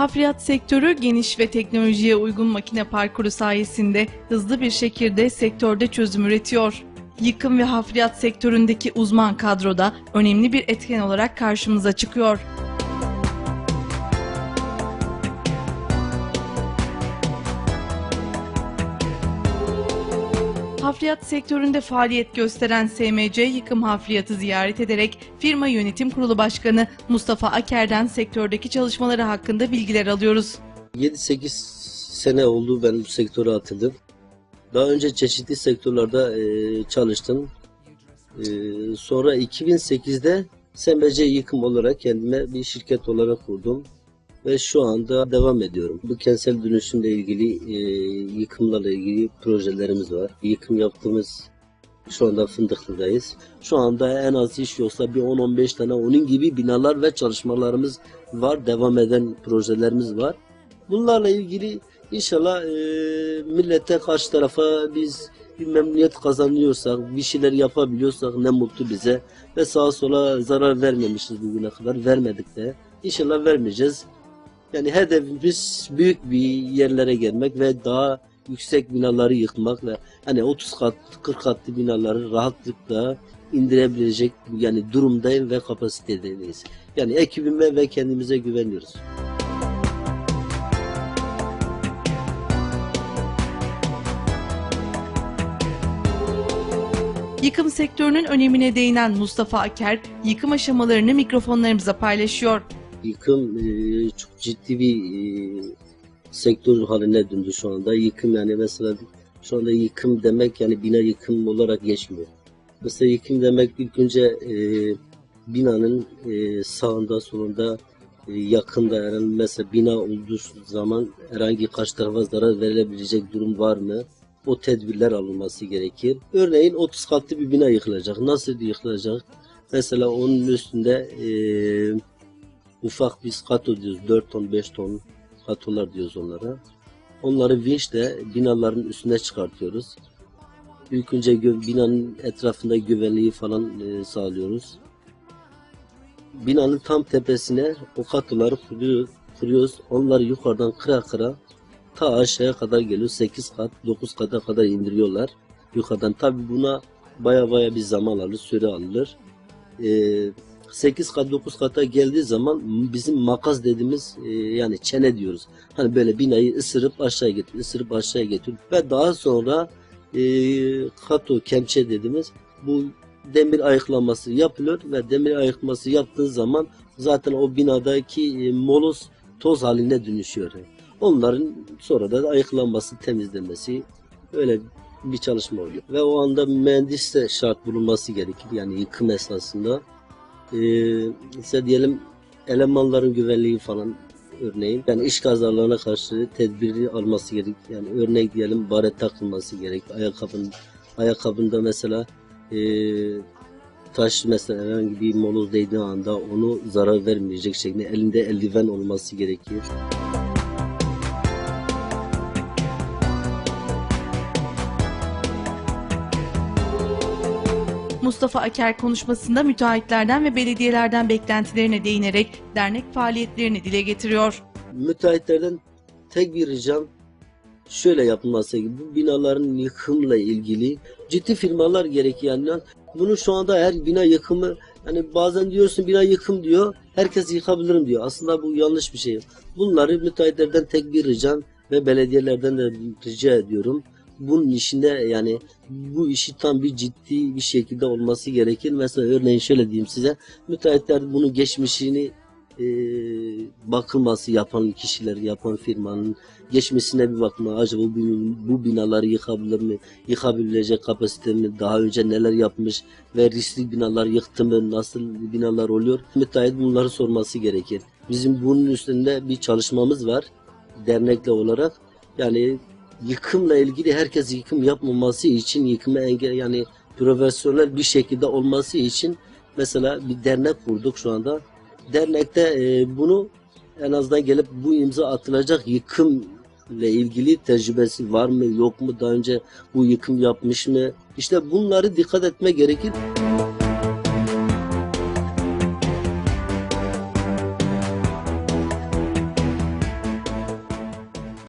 Hafriyat sektörü geniş ve teknolojiye uygun makine parkuru sayesinde hızlı bir şekilde sektörde çözüm üretiyor. Yıkım ve hafriyat sektöründeki uzman kadroda önemli bir etken olarak karşımıza çıkıyor. Hafriyat sektöründe faaliyet gösteren SMC Yıkım Hafriyat'ı ziyaret ederek firma yönetim kurulu başkanı Mustafa Aker'den sektördeki çalışmaları hakkında bilgiler alıyoruz. 7-8 sene oldu ben bu sektöre atıldım. Daha önce çeşitli sektörlerde e, çalıştım. E, sonra 2008'de SMC Yıkım olarak kendime bir şirket olarak kurdum. Ve şu anda devam ediyorum. Bu kentsel dönüşümle ilgili, e, yıkımlarla ilgili projelerimiz var. Yıkım yaptığımız şu anda Fındıklı'dayız. Şu anda en az iş yoksa bir 10-15 tane onun gibi binalar ve çalışmalarımız var. Devam eden projelerimiz var. Bunlarla ilgili inşallah e, millete karşı tarafa biz bir memnuniyet kazanıyorsak, bir şeyler yapabiliyorsak ne mutlu bize. Ve sağa sola zarar vermemişiz bugüne kadar. Vermedik de. İnşallah vermeyeceğiz. Yani hedefimiz büyük bir yerlere gelmek ve daha yüksek binaları yıkmak ve hani 30 kat 40 katlı binaları rahatlıkla indirebilecek yani durumdayım ve kapasitedeyiz. Yani ekibime ve kendimize güveniyoruz. Yıkım sektörünün önemine değinen Mustafa Aker, yıkım aşamalarını mikrofonlarımıza paylaşıyor. Yıkım e, çok ciddi bir e, sektör haline döndü şu anda. Yıkım yani mesela şu anda yıkım demek yani bina yıkım olarak geçmiyor. Mesela yıkım demek ilk önce e, binanın sağında solunda yakında yani mesela bina olduğu zaman herhangi karşı tarafa zarar verilebilecek durum var mı? O tedbirler alınması gerekir. Örneğin 30 katlı bir bina yıkılacak. Nasıl yıkılacak? Mesela onun üstünde e, ufak biz kato diyoruz. 4 ton 5 ton katolar diyoruz onlara. Onları vinçle binaların üstüne çıkartıyoruz. İlk önce binanın etrafında güvenliği falan e, sağlıyoruz. Binanın tam tepesine o katoları kuruyoruz. Onları yukarıdan kıra kıra ta aşağıya kadar geliyor. 8 kat, 9 kata kadar indiriyorlar. Yukarıdan tabi buna baya baya bir zaman alır, süre alır. Ee, 8 kat 9 kata geldiği zaman bizim makas dediğimiz e, yani çene diyoruz. Hani böyle binayı ısırıp aşağıya getir, ısırıp aşağıya getir ve daha sonra e, kato kemçe dediğimiz bu demir ayıklaması yapılıyor ve demir ayıklaması yaptığı zaman zaten o binadaki e, moloz toz haline dönüşüyor. Onların sonra da ayıklanması, temizlenmesi öyle bir çalışma oluyor. Ve o anda mühendis de şart bulunması gerekir. Yani yıkım esnasında. Ee, ise diyelim elemanların güvenliği falan örneğin yani iş kazalarına karşı tedbiri alması gerek. Yani örnek diyelim baret takılması gerek. Ayakkabın ayakkabında mesela e, taş mesela herhangi bir moloz değdiği anda onu zarar vermeyecek şekilde elinde eldiven olması gerekir. Mustafa Aker konuşmasında müteahhitlerden ve belediyelerden beklentilerine değinerek dernek faaliyetlerini dile getiriyor. müteahhitlerden tek bir ricam şöyle yapılması gibi bu binaların yıkımla ilgili ciddi firmalar gerekiyor bunu şu anda her bina yıkımı hani bazen diyorsun bina yıkım diyor herkes yıkabilirim diyor. Aslında bu yanlış bir şey. Bunları müteahhitlerden tek bir ricam ve belediyelerden de rica ediyorum bunun işinde yani bu işi tam bir ciddi bir şekilde olması gerekir mesela örneğin şöyle diyeyim size müteahhitler bunun geçmişini e, bakılması yapan kişiler, yapan firmanın geçmesine bir bakma. Acaba bu, bu binaları yıkabilir mi? Yıkabilecek kapasite mi? Daha önce neler yapmış ve riskli binalar yıktı mı? Nasıl binalar oluyor? Müteahhit bunları sorması gerekir. Bizim bunun üstünde bir çalışmamız var dernekle olarak. Yani yıkımla ilgili herkes yıkım yapmaması için yıkıma engel yani profesyonel bir şekilde olması için mesela bir dernek kurduk şu anda dernekte e, bunu en azından gelip bu imza atılacak yıkım ile ilgili tecrübesi var mı yok mu daha önce bu yıkım yapmış mı işte bunları dikkat etme gerekir.